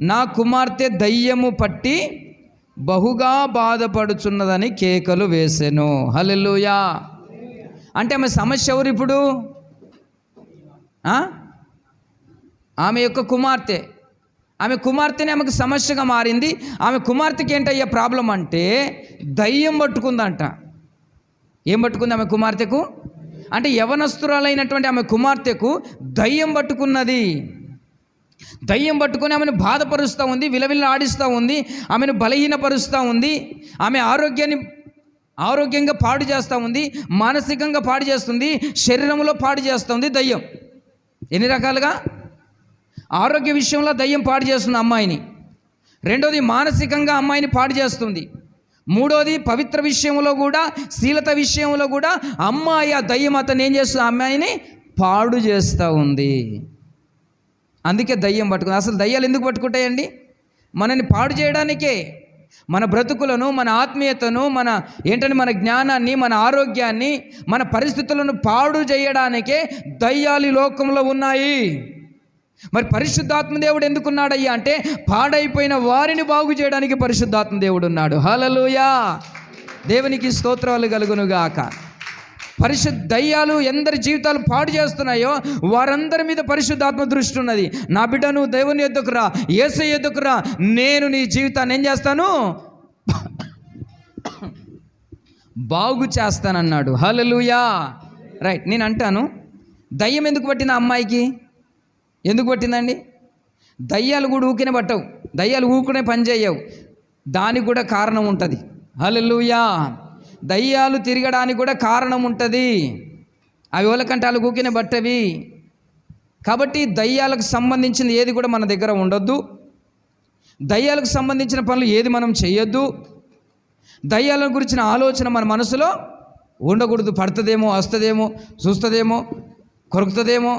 నా కుమార్తె దయ్యము పట్టి బహుగా బాధపడుచున్నదని కేకలు వేసెను. హలెలుయా అంటే ఆమె సమస్య ఎవరు ఇప్పుడు? ఆమె యొక్క కుమార్తె. ఆమె కుమార్తెని ఆమెకు సమస్యగా మారింది. ఆమె కుమార్తెకి ఏంటయ్యా ప్రాబ్లం అంటే దయ్యం పట్టుకుందంట. ఏం పట్టుకుంది ఆమె కుమార్తెకు? అంటే యవనస్తురాలైనటువంటి ఆమె కుమార్తెకు దయ్యం పట్టుకున్నది. దయ్యం పట్టుకొని ఆమెను బాధపరుస్తూ ఉంది విలవిల్ల ఆడిస్తూ ఉంది ఆమెను బలహీనపరుస్తూ ఉంది ఆమె ఆరోగ్యాన్ని ఆరోగ్యంగా పాడు చేస్తూ ఉంది మానసికంగా పాడు చేస్తుంది శరీరంలో పాడు చేస్తుంది దయ్యం. ఎన్ని రకాలుగా? ఆరోగ్య విషయంలో దయ్యం పాడు చేస్తుంది అమ్మాయిని. రెండోది మానసికంగా అమ్మాయిని పాడు చేస్తుంది. మూడోది పవిత్ర విషయంలో కూడా శీలత విషయంలో కూడా అమ్మాయి ఆ దయ్యం అతను ఏం చేస్తుంది? అమ్మాయిని పాడు చేస్తూ ఉంది. అందుకే దయ్యం పట్టుకుంది. అసలు దయ్యాలు ఎందుకు పట్టుకుంటాయండి? మనని పాడు చేయడానికే. మన బ్రతుకులను మన ఆత్మీయతను మన ఏంటంటే మన జ్ఞానాన్ని మన ఆరోగ్యాన్ని మన పరిస్థితులను పాడు చేయడానికే దయ్యాలు లోకంలో ఉన్నాయి. మరి పరిశుద్ధాత్మ దేవుడు ఎందుకున్నాడయ్యా అంటే పాడైపోయిన వారిని బాగు చేయడానికి పరిశుద్ధాత్మదేవుడు ఉన్నాడు. హలలుయా దేవునికి స్తోత్రాలు కలుగునుగాక. పరిశుద్ధ దయ్యాలు ఎందరి జీవితాలు పాడు చేస్తున్నాయో వారందరి మీద పరిశుద్ధాత్మ దృష్టి ఉన్నది. నా బిడ్డను దేవుని ఎద్దుకురా ఏస ఎద్దుకురా నేను నీ జీవితాన్ని ఏం చేస్తాను? బాగు చేస్తానన్నాడు. హలలుయా రైట్ నేను అంటాను దయ్యం ఎందుకు పట్టింది అమ్మాయికి? ఎందుకు పట్టిందండి? దయ్యాలు కూడా ఊకినే పట్టవు. దయ్యాలు ఊకునే పని చేయవు. దానికి కూడా కారణం ఉంటుంది. హలలుయా దయ్యాలు తిరగడానికి కూడా కారణం ఉంటుంది. అవి ఓలకంటాలు కూకిన బట్టవి. కాబట్టి దయ్యాలకు సంబంధించింది ఏది కూడా మన దగ్గర ఉండొద్దు. దయ్యాలకు సంబంధించిన పనులు ఏది మనం చేయొద్దు దయ్యాల గురించిన ఆలోచన మన మనసులో ఉండకూడదు. పడుతుందేమో వస్తుందేమో చూస్తుందేమో కొరుకుతుందేమో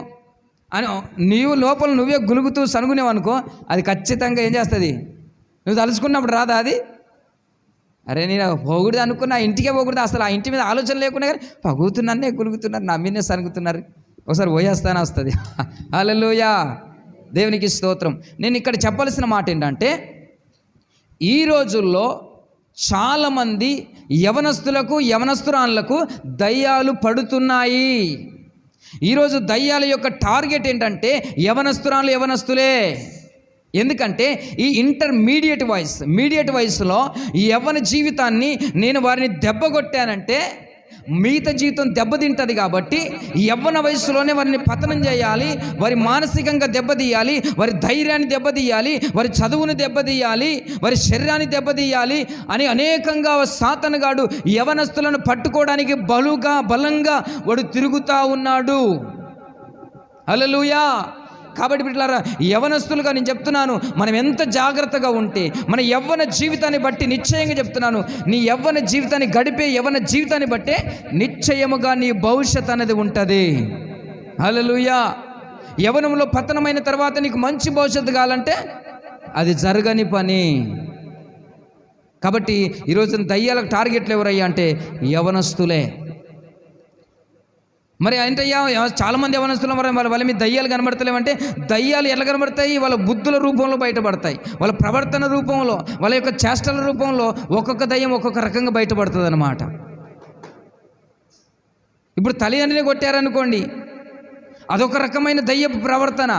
అని నీవు లోపల నువ్వే గులుగుతూ సనుగునేవనుకో అది ఖచ్చితంగా ఏం చేస్తుంది? నువ్వు తలుచుకున్నప్పుడు రాదా అది? అరే నేను పోకూడదు అనుకున్నా ఇంటికే పోకూడదు. అసలు ఆ ఇంటి మీద ఆలోచన లేకుండా కానీ పగుతున్నానే గులుగుతున్నారు నా మీదనే సనుగుతున్నారు. ఒకసారి పోయేస్తానే వస్తుంది? హల్లెలూయా. దేవునికి స్తోత్రం. నేను ఇక్కడ చెప్పాల్సిన మాట ఏంటంటే ఈ రోజుల్లో చాలామంది యవనస్తులకు యవనస్తురాన్లకు దయ్యాలు పడుతున్నాయి. ఈరోజు దయ్యాల యొక్క టార్గెట్ ఏంటంటే యవనస్తురాలు యవనస్తులే. ఎందుకంటే ఈ ఇంటర్మీడియట్ వాయిస్ మీడియట్ వయసులో ఈ యవ్వన జీవితాన్ని నేను వారిని దెబ్బ కొట్టానంటే మిగతా జీవితం దెబ్బతింటుంది కాబట్టి ఈ యవ్వన వయసులోనే వారిని పతనం చేయాలి వారి మానసికంగా దెబ్బతీయాలి వారి ధైర్యాన్ని దెబ్బతీయాలి వారి చదువుని దెబ్బతీయాలి వారి శరీరాన్ని దెబ్బతీయాలి అని అనేకంగా సాతనగాడు యవనస్తులను పట్టుకోవడానికి బలుగా బలంగా వాడు తిరుగుతూ ఉన్నాడు. హల్లెలూయా! కాబట్టి బిడ్డలారా యవనస్తులుగా నేను చెప్తున్నాను మనం ఎంత జాగ్రత్తగా ఉంటే మన యవ్వన జీవితాన్ని బట్టి నిశ్చయంగా చెప్తున్నాను నీ యవ్వన జీవితాన్ని గడిపే యవ్వన జీవితాన్ని బట్టే నిశ్చయముగా నీ భవిష్యత్ అనేది ఉంటుంది. హలలుయా యవనంలో పతనమైన తర్వాత నీకు మంచి భవిష్యత్తు కావాలంటే అది జరగని పని. కాబట్టి ఈరోజు దయ్యాలకు టార్గెట్లు ఎవరయ్యా అంటే యవనస్తులే. మరి ఏంటయ్యా చాలామంది యవనస్తులు మరి వాళ్ళ వాళ్ళ మీద దయ్యాలు కనబడతలేమంటే దయ్యాలు ఎలా కనబడతాయి? వాళ్ళ బుద్ధుల రూపంలో బయటపడతాయి. వాళ్ళ ప్రవర్తన రూపంలో వాళ్ళ యొక్క చేష్టల రూపంలో ఒక్కొక్క దయ్యం ఒక్కొక్క రకంగా బయటపడుతుంది అనమాట ఇప్పుడు తల్లిదండ్రిని కొట్టారనుకోండి అదొక రకమైన దయ్యపు ప్రవర్తన.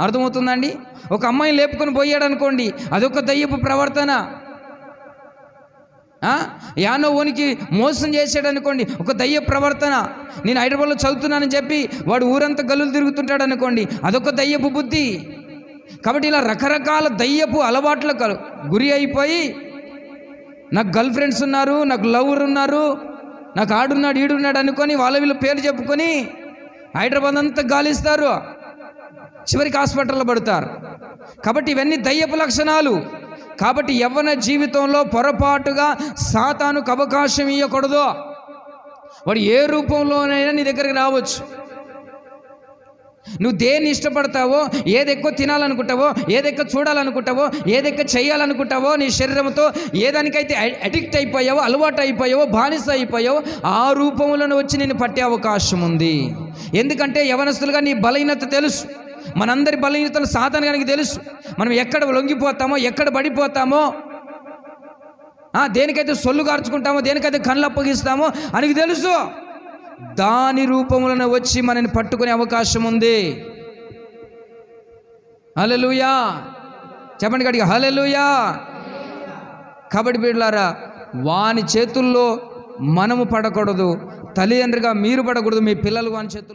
అర్థమవుతుందండి ఒక అమ్మాయిని లేపుకొని పోయాడు అనుకోండి అదొక దయ్యపు ప్రవర్తన. ఆ? యానో మోసం చేశాడు అనుకోండి ఒక దయ్య ప్రవర్తన. నేను హైదరాబాద్లో చదువుతున్నానని చెప్పి వాడు ఊరంతా గల్లులు తిరుగుతుంటాడు అనుకోండి అదొక దయ్యపు బుద్ధి. కాబట్టి ఇలా రకరకాల దయ్యపు అలవాట్లకు గురి అయిపోయి నాకు గర్ల్ ఫ్రెండ్స్ ఉన్నారు నాకు లవర్ ఉన్నారు నాకు ఆడున్నాడు ఈడున్నాడు అనుకొని వాళ్ళ వీళ్ళ పేరు చెప్పుకొని హైదరాబాద్ అంతా గాలిస్తారు. చివరికి హాస్పిటల్లో పడతారు. కాబట్టి ఇవన్నీ దయ్యపు లక్షణాలు. కాబట్టి యవ్వన జీవితంలో పొరపాటుగా సాతానుకు అవకాశం ఇవ్వకూడదు వాడు ఏ రూపంలోనైనా నీ దగ్గరికి రావచ్చు. నువ్వు దేన్ని ఇష్టపడతావో ఏదెక్కువ తినాలనుకుంటావో ఏదెక్క చూడాలనుకుంటావో ఏది చేయాలనుకుంటావో నీ శరీరంతో ఏదానికైతే అడిక్ట్ అయిపోయావో అలవాటు అయిపోయావో బానిస అయిపోయావో ఆ రూపంలోనే వచ్చి నేను పట్టే అవకాశం ఉంది. ఎందుకంటే యవనస్తులుగా నీ బలహీనత తెలుసు. మనందరి బలహీనతలు సాధన గానికి తెలుసు. మనం ఎక్కడ లొంగిపోతామో ఎక్కడ పడిపోతామో ఆ, దేనికైతే సొల్లు కార్చుకుంటామో దేనికైతే కళ్ళు అప్పగిస్తామో అని తెలుసు. దాని రూపములను వచ్చి మనని పట్టుకునే అవకాశం ఉంది. హలలుయా చెప్పండి గడిగా హలలుయా కాబట్టి బిడ్లారా వాని చేతుల్లో మనము పడకూడదు తల్లిదండ్రిగా మీరు పడకూడదు మీ పిల్లలు వాని చేతుల్లో